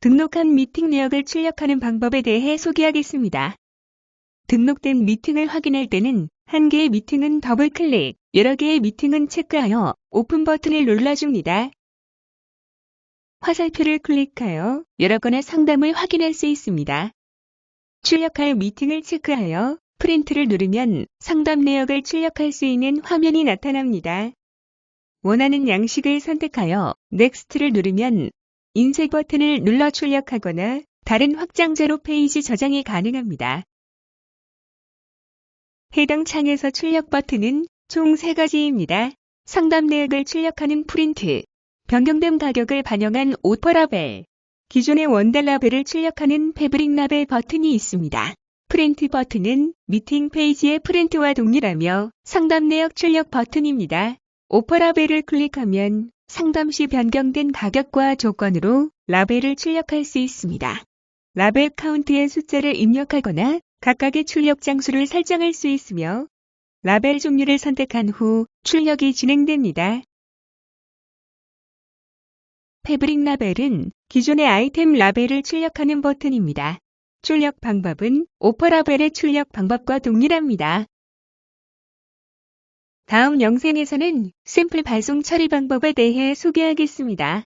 등록한 미팅 내역을 출력하는 방법에 대해 소개하겠습니다. 등록된 미팅을 확인할 때는 한 개의 미팅은 더블 클릭, 여러 개의 미팅은 체크하여 오픈 버튼을 눌러줍니다. 화살표를 클릭하여 여러 건의 상담을 확인할 수 있습니다. 출력할 미팅을 체크하여 프린트를 누르면 상담 내역을 출력할 수 있는 화면이 나타납니다. 원하는 양식을 선택하여 넥스트를 누르면 인쇄 버튼을 눌러 출력하거나 다른 확장자로 페이지 저장이 가능합니다. 해당 창에서 출력 버튼은 총 3가지입니다. 상담 내역을 출력하는 프린트, 변경된 가격을 반영한 오퍼 라벨, 기존의 원달 라벨을 출력하는 패브릭 라벨 버튼이 있습니다. 프린트 버튼은 미팅 페이지의 프린트와 동일하며 상담 내역 출력 버튼입니다. 오퍼 라벨을 클릭하면 상담 시 변경된 가격과 조건으로 라벨을 출력할 수 있습니다. 라벨 카운트의 숫자를 입력하거나 각각의 출력 장소를 설정할 수 있으며 라벨 종류를 선택한 후 출력이 진행됩니다. 패브릭 라벨은 기존의 아이템 라벨을 출력하는 버튼입니다. 출력 방법은 오퍼 라벨의 출력 방법과 동일합니다. 다음 영상에서는 샘플 발송 처리 방법에 대해 소개하겠습니다.